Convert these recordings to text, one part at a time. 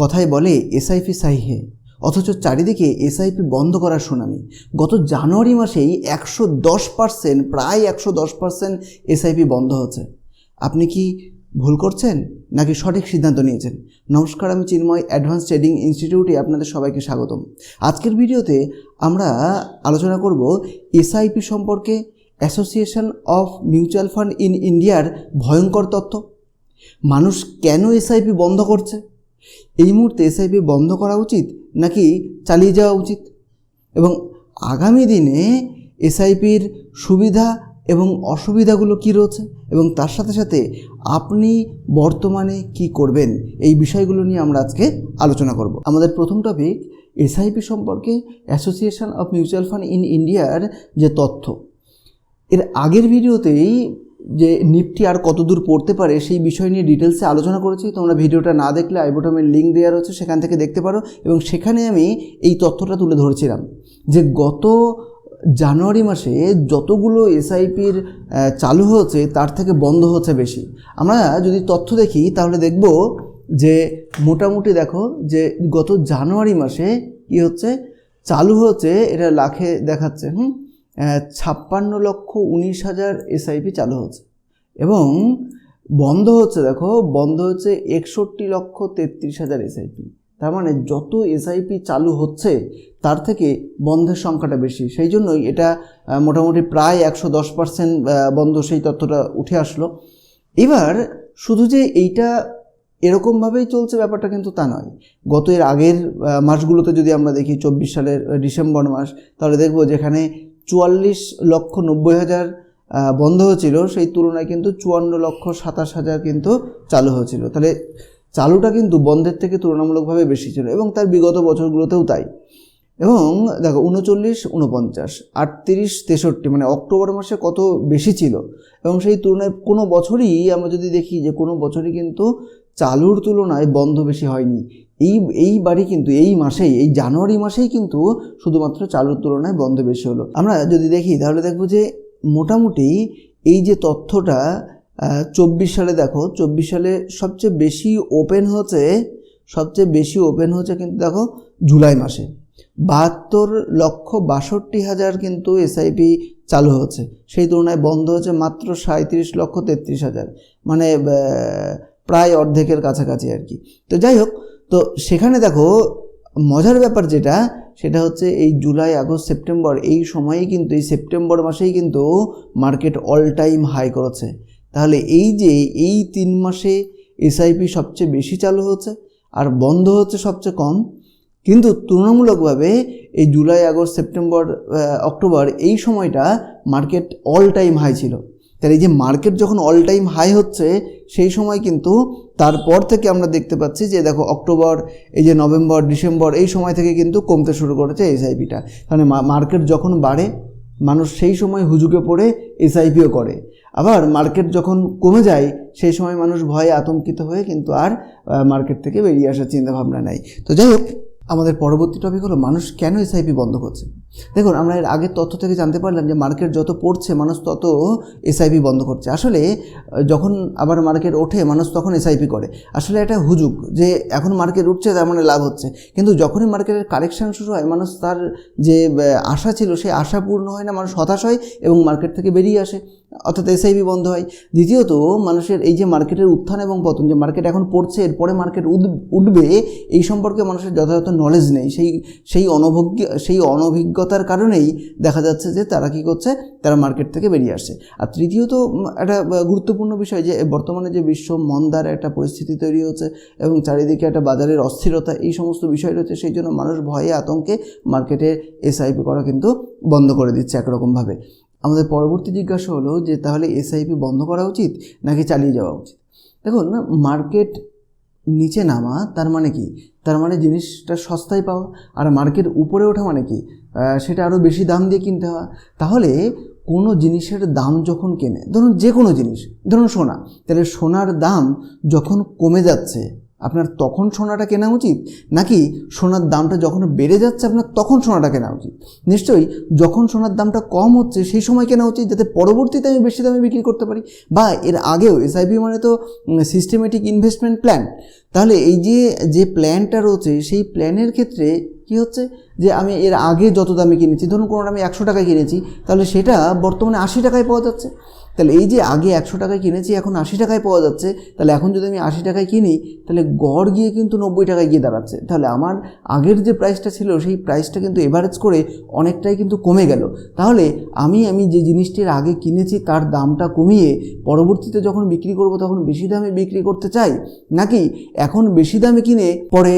কথায় বলে, এসআইপি সাইহে অথচ চারিদিকে এসআইপি বন্ধ করার সুনামি। গত জানুয়ারি মাসেই একশো দশ পার্সেন্ট, প্রায় একশো দশ পার্সেন্ট এসআইপি বন্ধ হচ্ছে। আপনি কি ভুল করছেন? নাকি সঠিক সিদ্ধান্ত নিয়েছেন? নমস্কার, আমি চিন্ময় অ্যাডভান্স ট্রেডিং ইনস্টিটিউটে আপনাদের সবাইকে স্বাগতম। আজকের ভিডিওতে আমরা আলোচনা করব এসআইপি সম্পর্কে association of mutual fund in ইন্ডিয়ার ভয়ঙ্কর তথ্য। মানুষ কেন এসআইপি বন্ধ করছে? এই মুহূর্তে এসআইপি বন্ধ করা উচিত নাকি চালিয়ে যাওয়া উচিত? এবং আগামী দিনে এসআইপির সুবিধা এবং অসুবিধাগুলো কী রয়েছে? এবং তার সাথে সাথে আপনি বর্তমানে কি করবেন? এই বিষয়গুলো নিয়ে আমরা আজকে আলোচনা করব। আমাদের প্রথম টপিক এসআইপি সম্পর্কে association of mutual fund in ইন্ডিয়ার যে তথ্য। এর আগের ভিডিওতেই যে নিফটি আর কতদূর পড়তে পারে সেই বিষয় নিয়ে ডিটেলসে আলোচনা করেছি। তোমরা ভিডিওটা না দেখলে আইবোটমের লিঙ্ক দেওয়া রয়েছে, সেখান থেকে দেখতে পারো। এবং সেখানে আমি এই তথ্যটা তুলে ধরেছিলাম যে গত জানুয়ারি মাসে যতগুলো এসআইপির চালু হয়েছে তার থেকে বন্ধ হচ্ছে বেশি। আমরা যদি তথ্য দেখি তাহলে দেখব যে মোটামুটি দেখো যে গত জানুয়ারি মাসে কি হচ্ছে? চালু হচ্ছে, এটা লাখে দেখাচ্ছে, হুম? ছাপ্পান্ন লক্ষ উনিশ হাজার এসআইপি চালু হচ্ছে। এবং বন্ধ হচ্ছে, দেখো, বন্ধ হচ্ছে একষট্টি লক্ষ তেত্রিশ হাজার এসআইপি তার মানে যত এসআইপি চালু হচ্ছে, তার থেকে বন্ধের সংখ্যাটা বেশি। সেই জন্যই এটা মোটামুটি প্রায় একশো দশ পার্সেন্ট বন্ধ, সেই তথ্যটা উঠে আসলো। এবার শুধু যে এইটা এরকমভাবেই চলছে ব্যাপারটা কিন্তু তা নয়। গত এর আগের মাসগুলোতে যদি আমরা দেখি, চব্বিশ সালের ডিসেম্বর মাস, তাহলে দেখব যেখানে চুয়াল্লিশ লক্ষ নব্বই হাজার বন্ধ হয়েছিল। সেই তুলনায় কিন্তু চুয়ান্ন লক্ষ সাতাশ হাজার কিন্তু চালু হয়েছিল। তাহলে চালুটা কিন্তু বন্ধের থেকে তুলনামূলকভাবে বেশি ছিল এবং তার বিগত বছরগুলোতেও তাই। এবং দেখো, উনচল্লিশ, উনপঞ্চাশ, আটত্রিশ, তেষট্টি মানে অক্টোবর মাসে কত বেশি ছিল? এবং সেই তুলনায় কোনো বছরই আমরা যদি দেখি যে কোনো বছরই কিন্তু চালুর তুলনায় বন্ধ বেশি হয়নি। এই এই বাড়ি কিন্তু এই মাসেই, এই জানুয়ারি মাসেই কিন্তু শুধুমাত্র চালুর তুলনায় বন্ধ বেশি হলো। আমরা যদি দেখি, তাহলে দেখব যে মোটামুটি এই যে তথ্যটা চব্বিশ সালে দেখো, চব্বিশ সালে সবচেয়ে বেশি ওপেন হচ্ছে সবচেয়ে বেশি ওপেন হচ্ছে কিন্তু দেখো জুলাই মাসে। বাহাত্তর লক্ষ বাষট্টি হাজার কিন্তু এসআইপি চালু হচ্ছে সেই তুলনায় বন্ধ হচ্ছে মাত্র সাঁত্রিশ লক্ষ তেত্রিশ হাজার। মানে প্রায় অর্ধেকের কাছাকাছি আর কি। তো যাই হোক তো সেখানে দেখো, মজার ব্যাপার যেটা, সেটা হচ্ছে এই জুলাই, আগস্ট, সেপ্টেম্বর, এই সময়েই কিন্তু, এই সেপ্টেম্বর মাসেই কিন্তু মার্কেট অল টাইম হাই করেছে। তাহলে এই যে এই তিন মাসে এসআইপি সবচেয়ে বেশি চালু হচ্ছে আর বন্ধ হচ্ছে সবচেয়ে কম, কিন্তু তুলনামূলকভাবে এই জুলাই, আগস্ট, সেপ্টেম্বর অক্টোবর এই সময়টা মার্কেট অল টাইম হাই ছিল। তাহলে এই যে মার্কেট যখন অল টাইম হাই হচ্ছে, সেই সময় কিন্তু তারপর থেকে আমরা দেখতে পাচ্ছি যে দেখো অক্টোবর এই যে নভেম্বর ডিসেম্বর এই সময় থেকে কিন্তু কমতে শুরু করেছে এসআইপিটা মানে মার্কেট যখন বাড়ে, মানুষ সেই সময় হুজুকে পড়ে এসআইপিও করে। আবার মার্কেট যখন কমে যায়, সেই সময় মানুষ ভয়ে আতঙ্কিত হয়ে কিন্তু আর মার্কেট থেকে বেরিয়ে আসার চিন্তাভাবনা নেয় তো যাই হোক আমাদের পরবর্তী টপিক হলো মানুষ কেন এসআইপি বন্ধ করছে? দেখুন, আমরা এর আগের তথ্য থেকে জানতে পারলাম যে মার্কেট যত পড়ছে, মানুষ তত এসআইপি বন্ধ করছে। আসলে, যখন আবার মার্কেট ওঠে, মানুষ তখন এসআইপি করে। আসলে এটা হুজুক যে এখন মার্কেট উঠছে, তার মানে লাভ হচ্ছে। কিন্তু যখনই মার্কেটের কারেকশান শুরু হয়, মানুষ তার যে আশা ছিল, সেই আশা পূর্ণ হয় না, মানুষ হতাশ হয় এবং মার্কেট থেকে বেরিয়ে আসে। অর্থাৎ এসআইপি বন্ধ হয়। দ্বিতীয়ত, মানুষের এই যে মার্কেটের উত্থান এবং পতন, যে মার্কেট এখন পড়ছে, এরপরে মার্কেট উঠবে, এই সম্পর্কে মানুষের যথাযথ নলেজ নেই। সেই সেই অনভিজ্ঞ, সেই অনভিজ্ঞতার কারণেই দেখা যাচ্ছে যে তারা কী করছে, তারা মার্কেট থেকে বেরিয়ে আসছে। আর তৃতীয়ত একটা গুরুত্বপূর্ণ বিষয় যে বর্তমানে যে বিশ্ব মন্দার একটা পরিস্থিতি তৈরি হচ্ছে এবং চারিদিকে একটা বাজারের অস্থিরতা, এই সমস্ত বিষয় রয়েছে, সেই জন্য মানুষ ভয়ে আতঙ্কে মার্কেটে এসআইপি করা কিন্তু বন্ধ করে দিচ্ছে একরকমভাবে। আমাদের পরবর্তী জিজ্ঞাসা হলো যে, তাহলে এসআইপি বন্ধ করা উচিত নাকি চালিয়ে যাওয়া উচিত? দেখুন মার্কেট নিচে নামা, তার মানে কি? তার মানে জিনিসটা সস্তায় পাওয়া, আর মার্কেট উপরে ওঠা মানে কি? সেটা আরও বেশি দাম দিয়ে কিনতে হওয়া তাহলে কোনো জিনিসের দাম যখন কেনে, ধরুন যে কোনো জিনিস, ধরুন সোনা, তাহলে সোনার দাম যখন কমে যাচ্ছে আপনার তখন সোনাটা কেনা উচিত? নাকি সোনার দামটা যখন বেড়ে যাচ্ছে, আপনার তখন সোনাটা কেনা উচিত? নিশ্চয়ই যখন সোনার দামটা কম হচ্ছে, সেই সময় কেনা উচিত, যাতে পরবর্তীতে আমি বেশি দামে বিক্রি করতে পারি। বা এর আগেও এসআইপি মানে তো সিস্টেমেটিক ইনভেস্টমেন্ট প্ল্যান তাহলে এই যে যে প্ল্যানটা রয়েছে, সেই প্ল্যানের ক্ষেত্রে কি হচ্ছে? যে আমি এর আগে যত দামে কিনেছি, ধরুন কোনোটা আমি একশো টাকায় কিনেছি, তাহলে সেটা বর্তমানে আশি টাকায় পাওয়া যাচ্ছে। তাহলে এই যে আগে একশো টাকায় কিনেছি, এখন আশি টাকায় পাওয়া যাচ্ছে, তাহলে এখন যদি আমি আশি টাকায় কিনি, তাহলে গড় গিয়ে কিন্তু নব্বই টাকায় গিয়ে দাঁড়াচ্ছে। তাহলে আমার আগের যে প্রাইসটা ছিল, সেই প্রাইসটা কিন্তু এভারেজ করে অনেকটাই কিন্তু কমে গেল। তাহলে আমি আমি যে জিনিসটির আগে কিনেছি, তার দামটা কমিয়ে পরবর্তীতে যখন বিক্রি করব, তখন বেশি দামে বিক্রি করতে চাই? নাকি এখন বেশি দামে কিনে পরে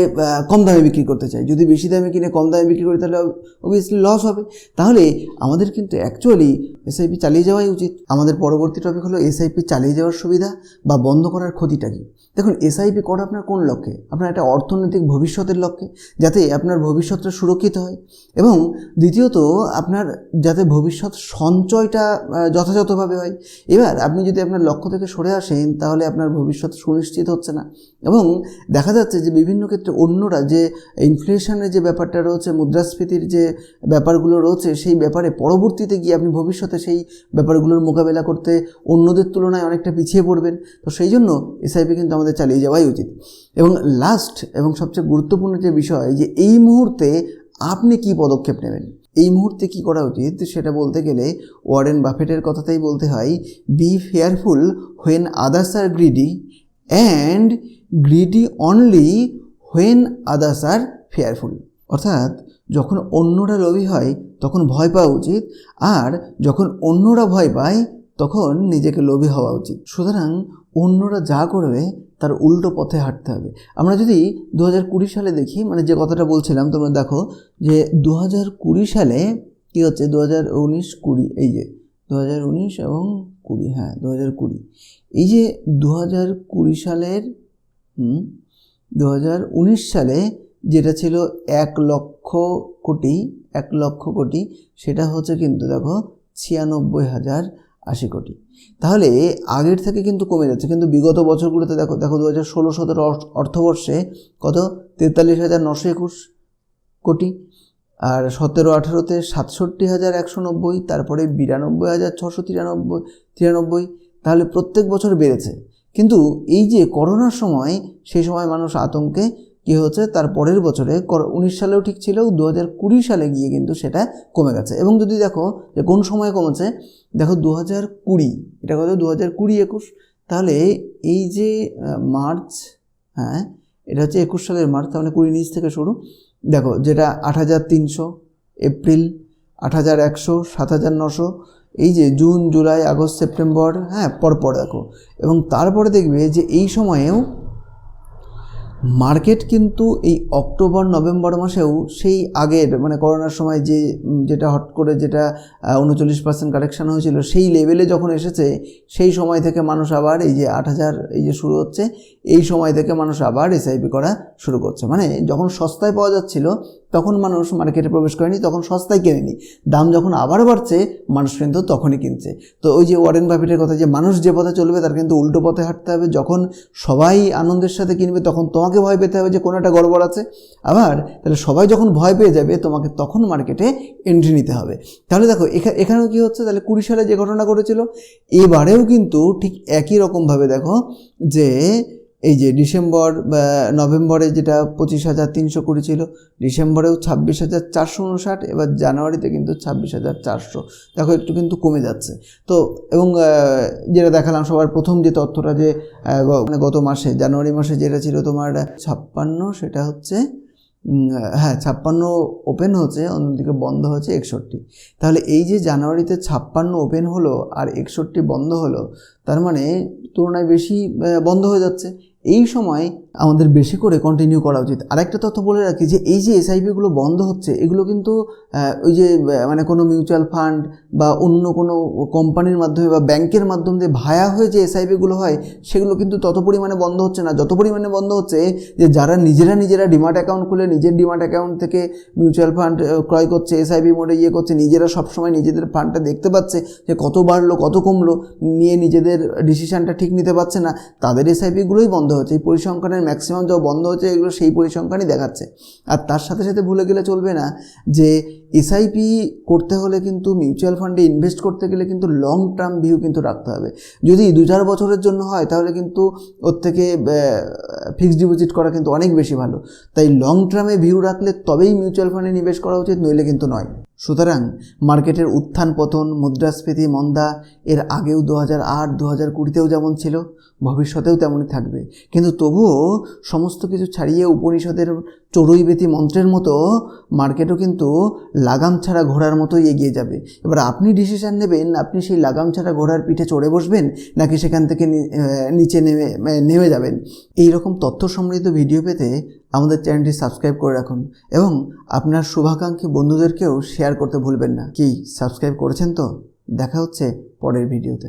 কম দামে বিক্রি করতে চাই? যদি বেশি দামে কিনে কম দামে বিক্রি করি, তাহলে অবভিয়াসলি লস হবে। তাহলে আমাদের কিন্তু অ্যাকচুয়ালি এসআইপি চালিয়ে যাওয়াই উচিত। আমাদের পরবর্তী টপিক হলো এসআইপি চালিয়ে যাওয়ার সুবিধা বা বন্ধ করার ক্ষতিটা কী? দেখুন এসআইপি করা আপনার কোন লক্ষ্যে? আপনার একটা অর্থনৈতিক ভবিষ্যতের লক্ষ্যে, যাতে আপনার ভবিষ্যৎটা সুরক্ষিত হয়। এবং দ্বিতীয়ত, আপনার যাতে ভবিষ্যৎ সঞ্চয়টা যথাযথভাবে হয়। এবার আপনি যদি আপনার লক্ষ্য থেকে সরে আসেন, তাহলে আপনার ভবিষ্যৎ সুনিশ্চিত হচ্ছে না। এবং দেখা যাচ্ছে যে বিভিন্ন ক্ষেত্রে অন্যরা যে ইনফ্লেশনের যে ব্যাপারটা রয়েছে, মুদ্রাস্ফীতির যে ব্যাপারগুলো রয়েছে, সেই ব্যাপারে পরবর্তীতে গিয়ে আপনি ভবিষ্যতে সেই ব্যাপারগুলোর মোকাবেলা করতে অন্যদের তুলনায় অনেকটা পিছিয়ে পড়বেন। তো সেই জন্য এসআইপি কিন্তু আমাদের চালিয়ে যাওয়াই উচিত। এবং লাস্ট এবং সবচেয়ে গুরুত্বপূর্ণ যে বিষয়, যে এই মুহূর্তে আপনি কি পদক্ষেপ নেবেন? এই মুহূর্তে কি করা উচিত সেটা বলতে গেলে ওয়ারেন বাফেটের কথাতেই বলতে হয় be fearful when others are greedy and greedy only when others are fearful অর্থাৎ যখন অন্যরা লোভী হয়, তখন ভয় পাওয়া উচিত। আর যখন অন্যরা ভয় পায় তখন নিজেকে লোভী হওয়া উচিত। সুতরাং অন্যরা যা করবে, তার উল্টো পথে হাঁটতে হবে। আমরা যদি দু হাজার কুড়ি সালে দেখি মানে যে কথাটা বলছিলাম, তোমরা দেখো যে দু হাজার কুড়ি সালে কী হচ্ছে? দু হাজার উনিশ কুড়ি, এই যে দু হাজার উনিশ এবং কুড়ি হ্যাঁ দু হাজার কুড়ি। এই যে দু হাজার কুড়ি সালের দু হাজার উনিশ সালে যেটা ছিল এক লক্ষ কোটি, এক লক্ষ কোটি, সেটা হচ্ছে কিন্তু দেখো ছিয়ানব্বই হাজার আশি কোটি। তাহলে আগের থেকে কিন্তু কমে যাচ্ছে। কিন্তু বিগত বছরগুলোতে দেখো দেখো দু হাজার ষোলো, সতেরো অর্থবর্ষে কত? তেতাল্লিশ হাজার নশো একুশ কোটি। আর সতেরো, আঠেরোতে সাতষট্টি হাজার একশো নব্বই, তারপরে বিরানব্বই হাজার ছশো তিরানব্বই তিরানব্বই। তাহলে প্রত্যেক বছর বেড়েছে। কিন্তু এই যে করোনার সময়, সেই সময় মানুষ আতঙ্কে কী হচ্ছে? তার পরের বছরে উনিশ সালেও ঠিক ছিল দু হাজার কুড়ি সালে গিয়ে কিন্তু সেটা কমে গেছে। এবং যদি দেখো যে কোন সময়ে কমেছে, দেখো দু হাজার কুড়ি, এটা কত? দু হাজার কুড়ি একুশ। তাহলে এই যে মার্চ হ্যাঁ এটা হচ্ছে একুশ সালের মার্চ, তার মানে কুড়ি নিচ থেকে শুরু। দেখো, যেটা আট হাজার তিনশো, এপ্রিল আট হাজার একশো, সাত হাজার নশো, এই যে জুন, জুলাই, আগস্ট, সেপ্টেম্বর হ্যাঁ পরপর দেখো। এবং তারপরে দেখবে যে এই সময়েও মার্কেট কিন্তু এই অক্টোবর, নভেম্বর মাসেও সেই আগের মানে করোনার সময় যে যেটা হট করে যেটা উনচল্লিশ পার্সেন্ট কারেকশান হয়েছিল, সেই লেভেলে যখন এসেছে, সেই সময় থেকে মানুষ আবার এই যে আট হাজার এই যে শুরু হচ্ছে, এই সময় থেকে মানুষ আবার এসআইপি করা শুরু করছে। মানে যখন সস্তায় পাওয়া যাচ্ছিল তখন মানুষ মার্কেটে প্রবেশ করেনি, তখন সস্তায় কেনেনি। দাম যখন আবার বাড়ছে, মানুষ কিন্তু তখনই কিনছে। তো ওই যে ওয়ারেন বাফেটের কথা যে মানুষ যে পথে চলবে, তার কিন্তু উল্টো পথে হাঁটতে হবে। যখন সবাই আনন্দের সাথে কিনবে, তখন তোমাকে ভয় পেতে হবে যে কোনো একটা গড়বড় আছে। আবার তাহলে সবাই যখন ভয় পেয়ে যাবে, তোমাকে তখন মার্কেটে এন্ট্রি নিতে হবে। তাহলে দেখো, এখা- এখানেও কী হচ্ছে? তাহলে কুড়ি সালে যে ঘটনা ঘটেছিল, এবারেও কিন্তু ঠিক একই রকমভাবে দেখো যে এই যে ডিসেম্বর নভেম্বরে যেটা পঁচিশ হাজার তিনশো কুড়ি ছিল, ডিসেম্বরেও ছাব্বিশ হাজার চারশো উনষাট, এবার জানুয়ারিতে কিন্তু ছাব্বিশ হাজার চারশো। দেখো, একটু কিন্তু কমে যাচ্ছে। তো, এবং যেটা দেখালাম সবার প্রথম যে তথ্যটা যে মানে গত মাসে, জানুয়ারি মাসে যেটা ছিল তোমার ছাপ্পান্ন, সেটা হচ্ছে হ্যাঁ ছাপ্পান্ন ওপেন হচ্ছে, অন্যদিকে বন্ধ হচ্ছে একষট্টি। তাহলে এই যে জানুয়ারিতে ছাপ্পান্ন ওপেন হলো আর একষট্টি বন্ধ হলো, তার মানে তুলনায় বেশি বন্ধ হয়ে যাচ্ছে। এই সময় আমাদের বেশি করে কন্টিনিউ করা উচিত। আরেকটা তথ্য বলে রাখি যে, এই যে এসআইপিগুলো বন্ধ হচ্ছে, এগুলো কিন্তু ওই যে মানে কোনো মিউচুয়াল ফান্ড বা অন্য কোনো কোম্পানির মাধ্যমে বা ব্যাংকের মাধ্যমে দিয়ে ভায়া হয়ে যে এসআইপিগুলো হয়, সেগুলো কিন্তু তত পরিমাণে বন্ধ হচ্ছে না। যত পরিমাণে বন্ধ হচ্ছে, যে যারা নিজেরা নিজেরা ডিমার্ট অ্যাকাউন্ট খুলে নিজের ডিমার্ট অ্যাকাউন্ট থেকে মিউচুয়াল ফান্ড ক্রয় করছে এসআইপি মোডে ইয়ে করছে, নিজেরা সবসময় নিজেদের ফান্ডটা দেখতে পাচ্ছে যে কত বাড়লো, কত কমলো, নিয়ে নিজেদের ডিসিশানটা ঠিক নিতে পারছে না, তাদের এসআইপিগুলোই বন্ধ হচ্ছে। এই পরিসংখ্যানের ফান্ডের ম্যাক্সিমাম যা বন্ধ হচ্ছে, এগুলো সেই পরিসংখ্যানই দেখাচ্ছে। আর তার সাথে সাথে ভুলে গেলে চলবে না যে এসআইপি করতে হলে কিন্তু মিউচুয়াল ফান্ডে ইনভেস্ট করতে গেলে কিন্তু লং টার্ম ভিউ কিন্তু রাখতে হবে। যদি দু চার বছরের জন্য হয়, তাহলে কিন্তু ওর থেকে ফিক্সড ডিপোজিট করা কিন্তু অনেক বেশি ভালো। তাই লং টার্মে ভিউ রাখলে তবেই মিউচুয়াল ফান্ডে নিবেশ করা উচিত, নইলে কিন্তু নয়। সুতরাং মার্কেটের উত্থান পতন, মুদ্রাস্ফীতি, মন্দা, এর আগেও দু হাজার আট দু হাজার কুড়িতেও যেমন ছিল, ভবিষ্যতেও তেমনই থাকবে। কিন্তু তবুও সমস্ত কিছু ছাড়িয়ে উপনিষদের চড়ুইবেতি মন্ত্রের মতো মার্কেটও কিন্তু লাগাম ছাড়া ঘোড়ার মতোই এগিয়ে যাবে। এবার আপনি ডিসিশান নেবেন, আপনি সেই লাগাম ছাড়া ঘোড়ার পিঠে চড়ে বসবেন, নাকি সেখান থেকে নিচে নেমে নেমে যাবেন? এই রকম তথ্য সমৃদ্ধ ভিডিও পেতে আমাদের চ্যানেলটি সাবস্ক্রাইব করে রাখুন এবং আপনার শুভাকাঙ্ক্ষী বন্ধুদেরকেও শেয়ার করতে ভুলবেন না। কি সাবস্ক্রাইব করেছেন তো? দেখা হচ্ছে পরের ভিডিওতে